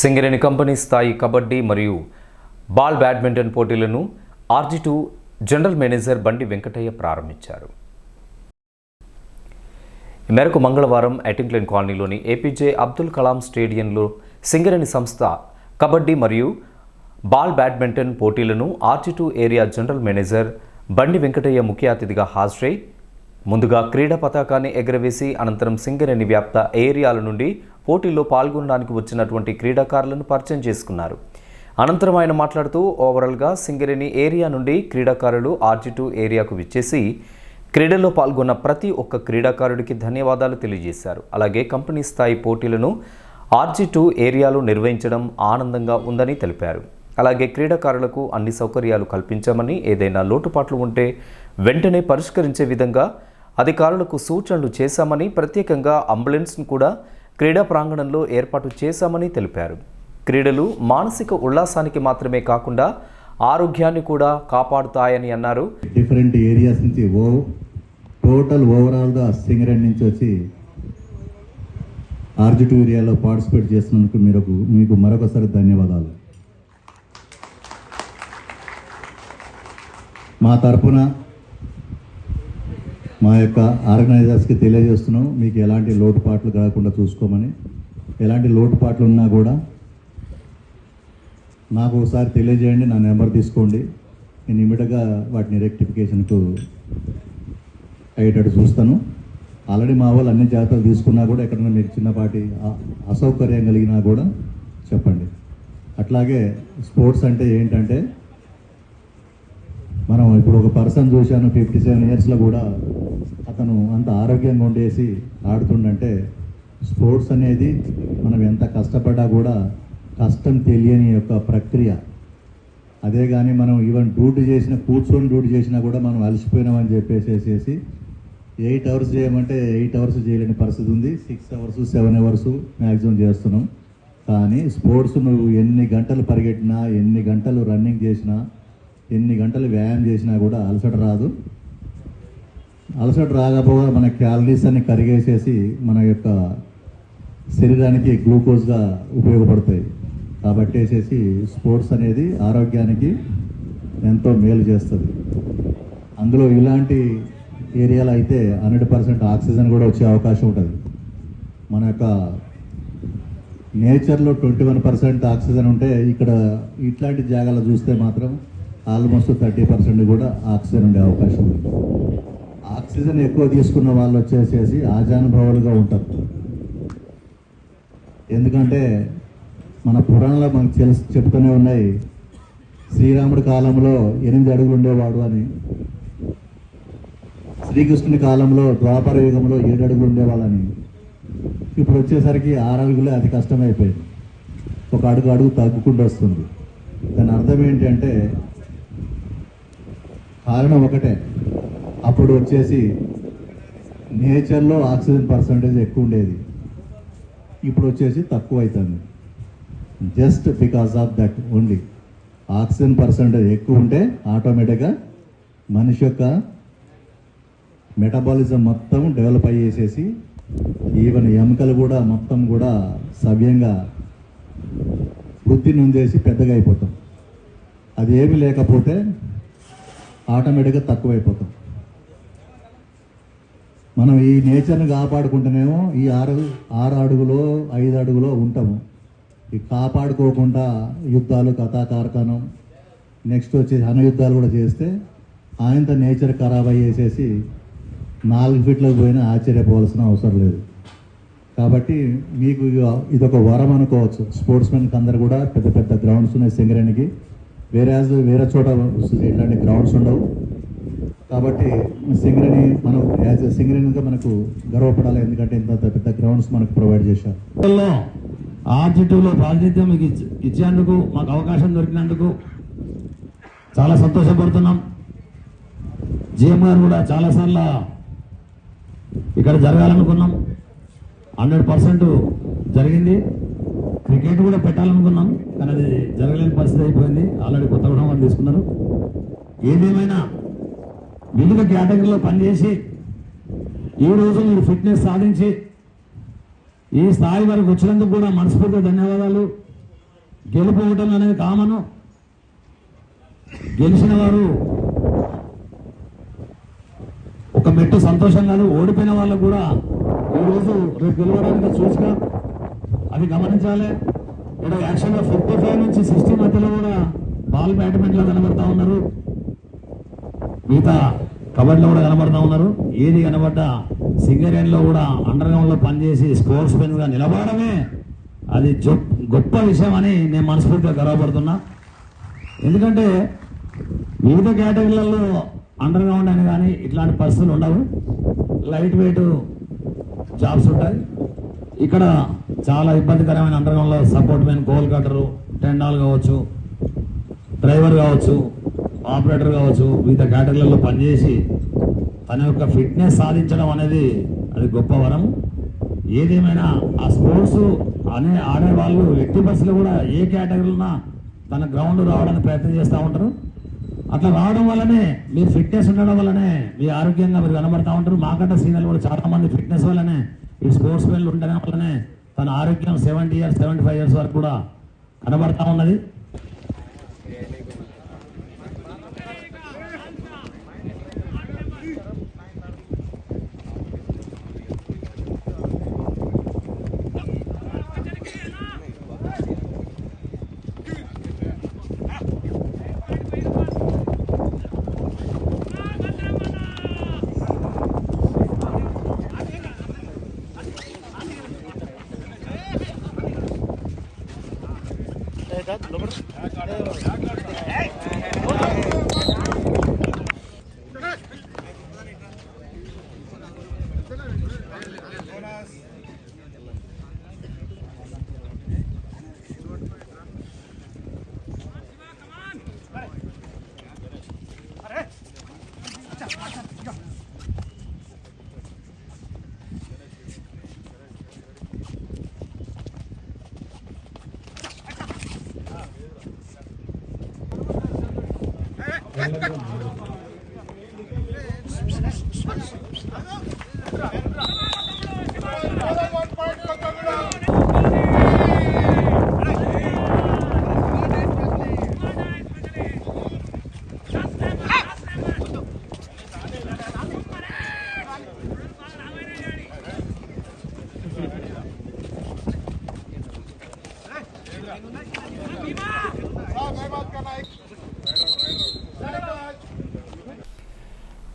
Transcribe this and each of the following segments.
Singareni company స్థాయి కబడ్డీ మరియు ball badminton పోటీలను RG two general manager Bandi Venkataiah ప్రారంభించారు. ఈ మేరకు మంగళవారం ఎటింగ్లెన్ కాలనీలోని ఏపీజే అబ్దుల్ కలాం స్టేడియంలో సింగరేణి సంస్థ కబడ్డీ మరియు బాల్ బ్యాడ్మింటన్ పోటీలను RG two area general manager Bandi Venkataiah ముఖ్య అతిథిగా హాజరై ముందుగా క్రీడా పతాకాన్ని ఎగరవేసి అనంతరం సింగరేణి వ్యాప్త ఏరియాల నుండి పోటీల్లో పాల్గొనడానికి వచ్చినటువంటి క్రీడాకారులను పరిచయం చేసుకున్నారు. అనంతరం ఆయన మాట్లాడుతూ ఓవరాల్గా సింగరేణి ఏరియా నుండి క్రీడాకారులు ఆర్జిటూ ఏరియాకు విచ్చేసి క్రీడల్లో పాల్గొన్న ప్రతి ఒక్క క్రీడాకారుడికి ధన్యవాదాలు తెలియజేశారు. అలాగే కంపెనీ స్థాయి పోటీలను ఆర్జీ టూ ఏరియాలో నిర్వహించడం ఆనందంగా ఉందని తెలిపారు. అలాగే క్రీడాకారులకు అన్ని సౌకర్యాలు కల్పించామని ఏదైనా లోటుపాట్లు ఉంటే వెంటనే పరిష్కరించే విధంగా అధికారులకు సూచనలు చేశామని ప్రత్యేకంగా అంబులెన్స్ను కూడా క్రీడా ప్రాంగణంలో ఏర్పాటు చేశామని తెలిపారు. క్రీడలు మానసిక ఉల్లాసానికి మాత్రమే కాకుండా ఆరోగ్యాన్ని కూడా కాపాడుతాయని అన్నారు. డిఫరెంట్ ఏరియాస్ నుంచి ఓ టోటల్ ఓవరాల్గా సింగరేణి నుంచి వచ్చి ఆర్జిటూ ఏరియాలో పార్టిసిపేట్ చేసినందుకు మీరు మీకు మరొకసారి ధన్యవాదాలు. మా తరపున మా యొక్క ఆర్గనైజర్స్కి తెలియజేస్తున్నాం మీకు ఎలాంటి లోటుపాట్లు కాకుండా చూసుకోమని. ఎలాంటి లోటుపాట్లు ఉన్నా కూడా నాకు ఒకసారి తెలియజేయండి నా నెంబర్ తీసుకోండి. నేను ఇమీడియట్గా వాటిని రెక్టిఫికేషన్కు అయ్యేటట్టు చూస్తాను. ఆల్రెడీ మా వాళ్ళు అన్ని జాగ్రత్తలు తీసుకున్నా కూడా ఎక్కడైనా మీకు చిన్నపాటి అసౌకర్యం కలిగినా కూడా చెప్పండి. అట్లాగే స్పోర్ట్స్ అంటే ఏంటంటే మనం ఇప్పుడు ఒక పర్సన్ చూశాను ఫిఫ్టీ సెవెన్ ఇయర్స్లో కూడా అతను అంత ఆరోగ్యంగా ఉండేసి ఆడుతుండంటే స్పోర్ట్స్ అనేది మనం ఎంత కష్టపడ్డా కూడా కష్టం తెలియని యొక్క ప్రక్రియ. అదే కానీ మనం ఈవెన్ డ్యూటీ చేసిన కూర్చొని డ్యూటీ చేసినా కూడా మనం అలసిపోయినామని చెప్పేసేసి ఎయిట్ అవర్స్ చేయమంటే ఎయిట్ అవర్స్ చేయలేని పరిస్థితి ఉంది. Six hours seven hours maximum చేస్తున్నాం. కానీ స్పోర్ట్స్ నువ్వు ఎన్ని గంటలు పరిగెట్టినా ఎన్ని గంటలు రన్నింగ్ చేసినా ఎన్ని గంటలు వ్యాయామం చేసినా కూడా అలసట రాదు. అలసట రాకపోగా మన క్యాలరీస్ అన్ని కరిగేసేసి మన యొక్క శరీరానికి గ్లూకోజ్గా ఉపయోగపడతాయి. కాబట్టి వేసేసి స్పోర్ట్స్ అనేది ఆరోగ్యానికి ఎంతో మేలు చేస్తుంది. అందులో ఇలాంటి ఏరియాలో అయితే హండ్రెడ్ పర్సెంట్ ఆక్సిజన్ కూడా వచ్చే అవకాశం ఉంటుంది. మన యొక్క నేచర్లో ట్వంటీ వన్ పర్సెంట్ ఆక్సిజన్ ఉంటే ఇక్కడ ఇట్లాంటి జాగాలో చూస్తే మాత్రం ఆల్మోస్ట్ థర్టీ పర్సెంట్ కూడా ఆక్సిజన్ ఉండే అవకాశం ఉంది. ఆక్సిజన్ ఎక్కువ తీసుకున్న వాళ్ళు వచ్చేసేసి ఆజానుభావులుగా ఉంటారు. ఎందుకంటే మన పురాణంలో మనకు తెలుసు చెప్తూనే ఉన్నాయి శ్రీరాముడి కాలంలో ఎనిమిది అడుగులు ఉండేవాడు అని. శ్రీకృష్ణుని కాలంలో ద్వాపర యుగంలో ఏడు అడుగులు ఉండేవాళ్ళని. ఇప్పుడు వచ్చేసరికి ఆరు అడుగులే అతి కష్టమైపోయింది. ఒక అడుగు అడుగు తగ్గుకుంటూ వస్తుంది. దాని అర్థం ఏంటంటే కారణం ఒకటే. అప్పుడు వచ్చేసి నేచర్లో ఆక్సిజన్ పర్సంటేజ్ ఎక్కువ ఉండేది. ఇప్పుడు వచ్చేసి తక్కువ అవుతుంది just because of that only. Oxygen percentage ఎక్కువ ఉంటే ఆటోమేటిక్గా మనిషి యొక్క మెటబాలిజం మొత్తం డెవలప్ అయ్యేసేసి ఈవెన్ ఎముకలు కూడా మొత్తం కూడా సవ్యంగా వృద్ధి నుంచేసి పెద్దగా అయిపోతాం. అది ఏమీ లేకపోతే ఆటోమేటిక్గా తక్కువైపోతాం. మనం ఈ నేచర్ని కాపాడుకుంటేనేమో ఈ ఆరు ఆరు అడుగులో ఐదు అడుగులో ఉంటాము. ఈ కాపాడుకోకుండా యుద్ధాలు కథాకారకనం నెక్స్ట్ వచ్చేసి యుద్ధాలు కూడా చేస్తే ఆయంత నేచర్ ఖరాబ్ అయ్యేసేసి నాలుగు ఫీట్లకు పోయినా ఆశ్చర్యపోవాల్సిన అవసరం లేదు. కాబట్టి మీకు ఇగ- ఇదొక వరం అనుకోవచ్చు. స్పోర్ట్స్ మెన్కి అందరు కూడా పెద్ద పెద్ద గ్రౌండ్స్ ఉన్నాయి సింగరేణికి. వేరే వేరే చోట ఇట్లాంటి గ్రౌండ్స్ ఉండవు. కాబట్టి సింగరేణి మనం యాజ్ ఎ సింగరేణిగా మనకు గర్వపడాలి. ఎందుకంటే ఇంత పెద్ద గ్రౌండ్స్ మనకు ప్రొవైడ్ చేశారు. ఆర్జిటీలో ప్రాతినిధ్యం మీకు ఇచ్చేందుకు మాకు అవకాశం దొరికినందుకు చాలా సంతోషపడుతున్నాం. జిఎం గారు కూడా చాలాసార్లు ఇక్కడ జరగాలనుకున్నాం. హండ్రెడ్ పర్సెంట్ జరిగింది. క్రికెట్ కూడా పెట్టాలనుకున్నాం కానీ అది జరగలేని పరిస్థితి అయిపోయింది. ఆల్రెడీ కొత్త కుటుంబం తీసుకున్నారు. ఏదేమైనా వివిధ కేటగిరీలో పనిచేసి ఈ రోజు మీరు ఫిట్నెస్ సాధించి ఈ స్థాయి వరకు వచ్చినందుకు కూడా మనస్ఫూర్తిగా ధన్యవాదాలు. గెలుపు అనేది కామను. గెలిచిన వారు ఒక మెట్టు సంతోషం కాదు ఓడిపోయిన వాళ్ళకు కూడా ఈరోజు రేపు గెలవడానికి సూచిక అది గమనించాలి. ఇక్కడ యాక్చువల్గా ఫిఫ్టీ ఫైవ్ నుంచి సిక్స్టీ మధ్యలో కూడా బాల్ బ్యాడ్మింటన్లో కనబడతా ఉన్నారు. మిగతా కబడ్డీలో కూడా కనబడతా ఉన్నారు. ఏది కనబడ్డా సింగరేణిలో కూడా అండర్ గ్రౌండ్లో పనిచేసి స్పోర్ట్స్ మెన్గా నిలబడమే అది గొప్ప విషయం అని నేను మనస్ఫూర్తిగా గర్వపడుతున్నా. ఎందుకంటే వివిధ కేటగిరీలలో అండర్ గ్రౌండ్ అని కానీ ఇట్లాంటి పరిస్థితులు ఉండవు. లైట్ వెయిట్ జాబ్స్ ఉంటాయి. ఇక్కడ చాలా ఇబ్బందికరమైన అండర్ గ్రౌండ్లో సపోర్ట్ మెయిన్ గోల్ కట్టరు టెండాల్ కావచ్చు డ్రైవర్ కావచ్చు ఆపరేటర్ కావచ్చు వివిధ కేటగిరీలలో పనిచేసి తన యొక్క ఫిట్నెస్ సాధించడం అనేది అది గొప్ప వరం. ఏదేమైనా ఆ స్పోర్ట్స్ అనే ఆడేవాళ్ళు ఎట్టి బస్సులో కూడా ఏ కేటగిరీలున్నా తన గ్రౌండ్ రావడానికి ప్రయత్నం చేస్తూ ఉంటారు. అట్లా రావడం వల్లనే మీరు ఫిట్నెస్ ఉండడం వల్లనే మీ ఆరోగ్యంగా మీరు కనబడతా ఉంటారు. మాకంటే సీనియర్లు కూడా చాలా మంది ఫిట్నెస్ వల్లనే ఈ స్పోర్ట్స్ మెన్లు ఉండడం వల్లనే తన ఆరోగ్యం seventy years seventy five years వరకు కూడా కనబడతా ఉన్నది. येतात Bye, bye, bye, bye.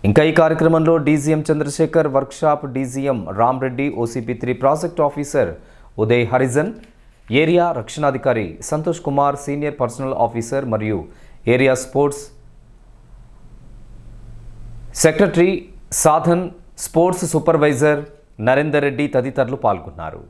ఇంకా ఈ కార్యక్రమంలో DGM Chandrasekhar workshop DGM Ramreddy OCP three project officer Uday Harijan area రక్షణాధికారి Santosh Kumar senior personnel officer మరియు area sports secretary Sadhan sports supervisor Narender Reddy తదితరులు పాల్గొన్నారు.